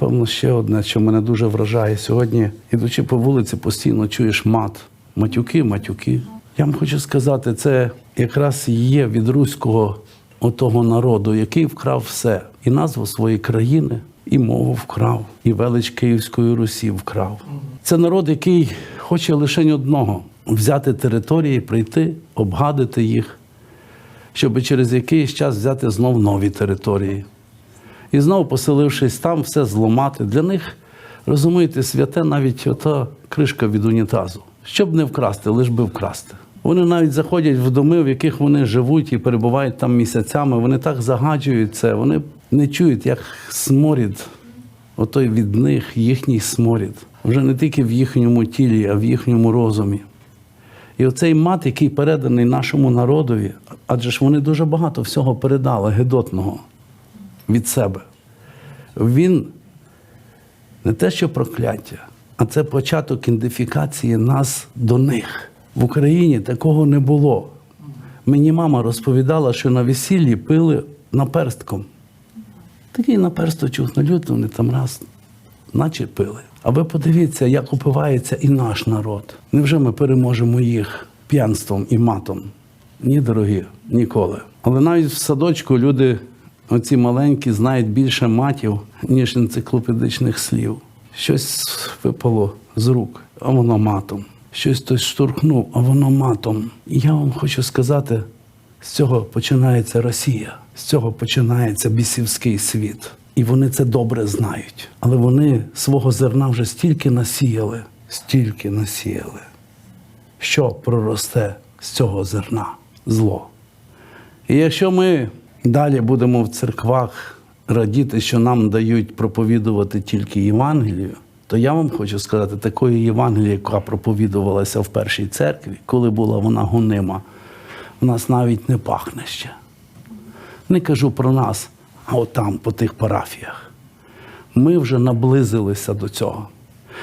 Певно, ще одне, що мене дуже вражає сьогодні, ідучи по вулиці, постійно чуєш мат, матюки, матюки. Я вам хочу сказати, це якраз є від руського отого народу, який вкрав все. І назву своєї країни, і мову вкрав, і велич Київської Русі вкрав. Це народ, який хоче лише одного взяти території, прийти, обгадити їх, щоб через якийсь час взяти знов нові території. І знову, поселившись там, все зламати. Для них, розумієте, святе навіть ота кришка від унітазу. Щоб не вкрасти, лиш би вкрасти. Вони навіть заходять в доми, в яких вони живуть і перебувають там місяцями. Вони так загаджують це, вони не чують, як сморід, отой від них, їхній сморід. Вже не тільки в їхньому тілі, а в їхньому розумі. І оцей мат, який переданий нашому народові, адже ж вони дуже багато всього передали гедотного від себе. Він не те, що прокляття, а це початок ідентифікації нас до них. В Україні такого не було. Мені мама розповідала, що на весіллі пили наперстком. Такий наперсточок налют, вони там раз, наче пили. А ви подивіться, як упивається і наш народ. Невже ми переможемо їх п'янством і матом? Ні, дорогі, ніколи. Але навіть в садочку люди, оці маленькі, знають більше матів, ніж енциклопедичних слів. Щось випало з рук, а воно матом. Щось хтось штурхнув, а воно матом. І я вам хочу сказати, з цього починається Росія, з цього починається бісівський світ. І вони це добре знають. Але вони свого зерна вже стільки насіяли, стільки насіяли, що проросте з цього зерна зло. І якщо ми далі будемо в церквах радіти, що нам дають проповідувати тільки Євангелію, то я вам хочу сказати, такої Євангелії, яка проповідувалася в першій церкві, коли була вона гонима, в нас навіть не пахне ще. Не кажу про нас, а от там, по тих парафіях. Ми вже наблизилися до цього.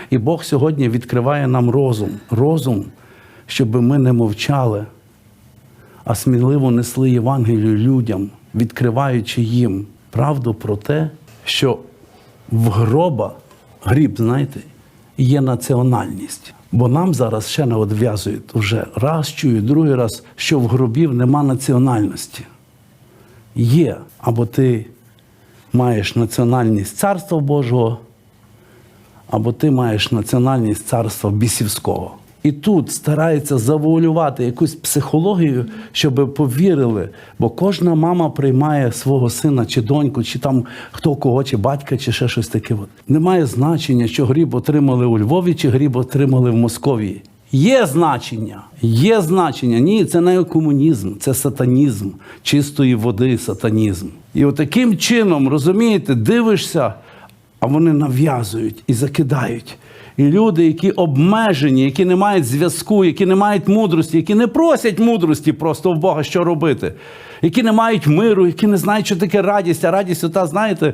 І Бог сьогодні відкриває нам розум, розум, щоб ми не мовчали, а сміливо несли Євангелію людям, відкриваючи їм правду про те, що в гроба, гріб, знаєте, є національність. Бо нам зараз ще не одв'язують вже раз чую, другий раз, що в гробів нема національності. Є, або ти маєш національність Царства Божого, або ти маєш національність царства бісівського. І тут старається завуалювати якусь психологію, щоб повірили. Бо кожна мама приймає свого сина чи доньку, чи там хто кого, чи батька, чи ще щось таке. Немає значення, що гріб отримали у Львові, чи гріб отримали в Московії. Є значення, є значення. Ні, це не комунізм, це сатанізм, чистої води сатанізм. І отаким чином, розумієте, дивишся, а вони нав'язують і закидають. І люди, які обмежені, які не мають зв'язку, які не мають мудрості, які не просять мудрості просто в Бога, що робити, які не мають миру, які не знають, що таке радість, а радість, ота, знаєте,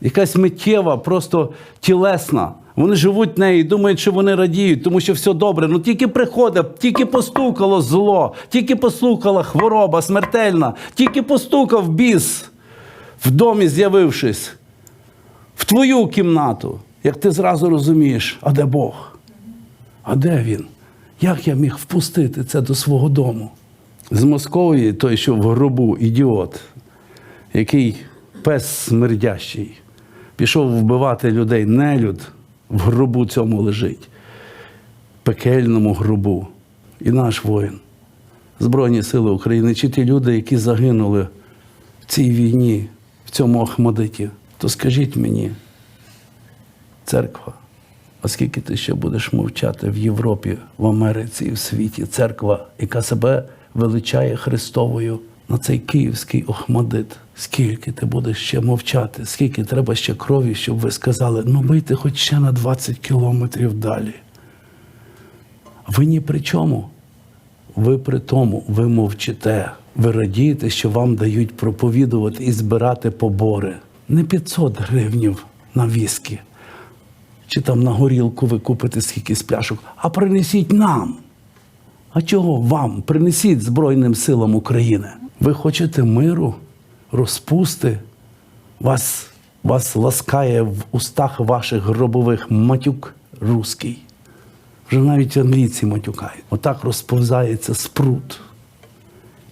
якась миттєва, просто тілесна. Вони живуть нею і думають, що вони радіють, тому що все добре. Ну тільки приходить, тільки постукало зло, тільки постукала хвороба смертельна, тільки постукав біс в домі, з'явившись, в твою кімнату, як ти зразу розумієш, а де Бог? А де він? Як я міг впустити це до свого дому? З Московії той, що в гробу ідіот, який пес смердящий, пішов вбивати людей, нелюд в гробу цьому лежить, пекельному гробу. І наш воїн, Збройні Сили України, чи ті люди, які загинули в цій війні, в цьому Ахмадиті, то скажіть мені, церква, оскільки ти ще будеш мовчати в Європі, в Америці і в світі, церква, яка себе величає Христовою на цей київський Охмадит. Скільки ти будеш ще мовчати, скільки треба ще крові, щоб ви сказали, ну бийте хоч ще на 20 кілометрів далі. Ви ні при чому. Ви при тому, ви мовчите. Ви радієте, що вам дають проповідувати і збирати побори. Не 500 гривнів на віскі, чи там на горілку ви купите скільки з пляшок, а принесіть нам. А чого вам? Принесіть Збройним силам України. Ви хочете миру, розпусти? Вас Вас ласкає в устах ваших гробових матюк руський. Вже навіть англійці матюкають. Отак розповзається спрут.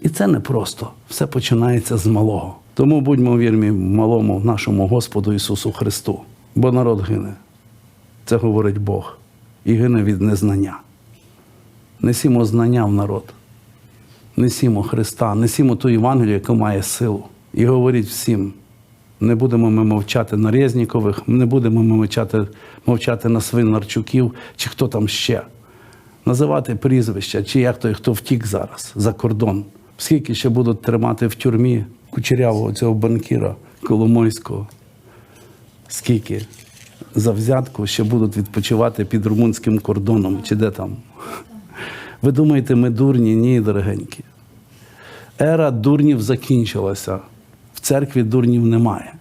І це не просто. Все починається з малого. Тому будьмо вірні малому нашому Господу Ісусу Христу. Бо народ гине. Це говорить Бог. І гине від незнання. Несімо знання в народ. Несімо Христа, несімо ту Євангелію, яка має силу. І говоріть всім. Не будемо ми мовчати на Резнікових, не будемо ми мовчати, мовчати на Свинарчуків чи хто там ще. Називати прізвища, чи як той, хто втік зараз за кордон. Скільки ще будуть тримати в тюрмі кучерявого цього банкіра Коломойського? Скільки за що будуть відпочивати під румунським кордоном, чи де там? Ви думаєте, ми дурні? Ні, дорогенькі. Ера дурнів закінчилася. В церкві дурнів немає.